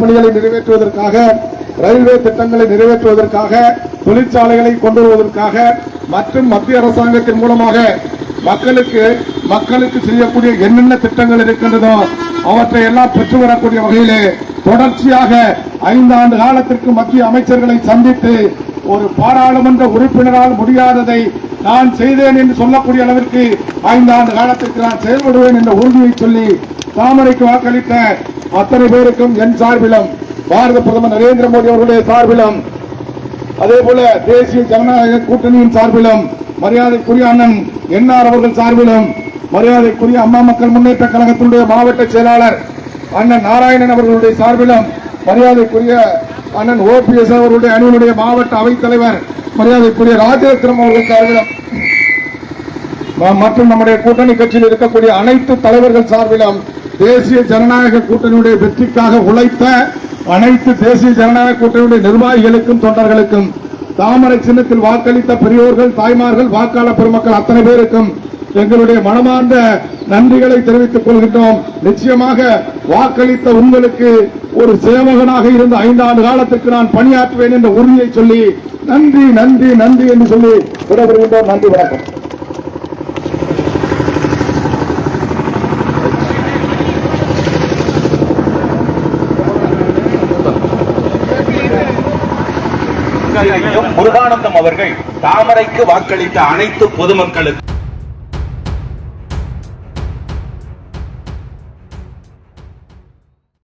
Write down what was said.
பணிகளை நிறைவேற்றுவதற்காக ரயில்வே திட்டங்களை நிறைவேற்றுவதற்காக தொழிற்சாலைகளை கொண்டு வருவதற்காக மற்றும் மத்திய அரசாங்கத்தின் மூலமாக மக்களுக்கு மக்களுக்கு செய்யக்கூடிய என்னென்ன திட்டங்கள் இருக்கின்றதோ அவற்றை எல்லாம் பெற்று வரக்கூடிய வகையிலே தொடர்ச்சியாக ஐந்து ஆண்டு காலத்திற்கு மத்திய அமைச்சர்களை சந்தித்து ஒரு பாராளுமன்ற உறுப்பினரால் முடியாததை நான் செய்தேன் என்று சொல்லக்கூடிய அளவிற்கு ஐந்தாண்டு காலத்திற்கு நான் செயல்படுவேன் என்ற உறுதியை சொல்லி தாமரைக்கு வாக்களித்த அத்தனை பேருக்கும் என் சார்பிலும் பாரத பிரதமர் நரேந்திர மோடி அவர்களுடைய சார்பிலும் அதே போல தேசிய ஜனநாயக கூட்டணியின் சார்பிலும் மரியாதைக்குரிய அண்ணன் என்ஆர் அவர்கள் சார்பிலும் மரியாதைக்குரிய அம்மா மக்கள் முன்னேற்ற கழகத்தினுடைய மாவட்ட செயலாளர் அண்ணன் நாராயணன் அவர்களுடைய சார்பிலும் மரியாதைக்குரிய அண்ணன் ஓபிஎஸ் அவர்களுடைய அணியினுடைய மாவட்ட அவைத் தலைவர் மரியாதைக்குரிய ராஜரத்னம் அவர்களுக்கு அவர்களிடம் மற்றும் நம்முடைய கூட்டணி கட்சியில் இருக்கக்கூடிய அனைத்து தலைவர்கள் சார்பிலும் தேசிய ஜனநாயக கூட்டணியுடைய வெற்றிக்காக உழைத்த அனைத்து தேசிய ஜனநாயக கூட்டணியுடைய நிர்வாகிகளுக்கும் தொண்டர்களுக்கும் தாமரை சின்னத்தில் வாக்களித்த பெரியோர்கள் தாய்மார்கள் வாக்காளர் பெருமக்கள் அத்தனை பேருக்கும் எங்களுடைய மனமார்ந்த நன்றிகளை தெரிவித்துக் கொள்கின்றோம். நிச்சயமாக வாக்களித்த உங்களுக்கு ஒரு சேவகனாக இருந்த ஐந்தாண்டு காலத்துக்கு நான் பணியாற்றுவேன் என்ற உறுதியை சொல்லி நன்றி நன்றி நன்றி என்று சொல்லி விடைபெறுகின்றோம். நன்றி வணக்கம். முருகானந்தம் அவர்கள் தாமரைக்கு வாக்களித்த அனைத்து பொதுமக்களுக்கு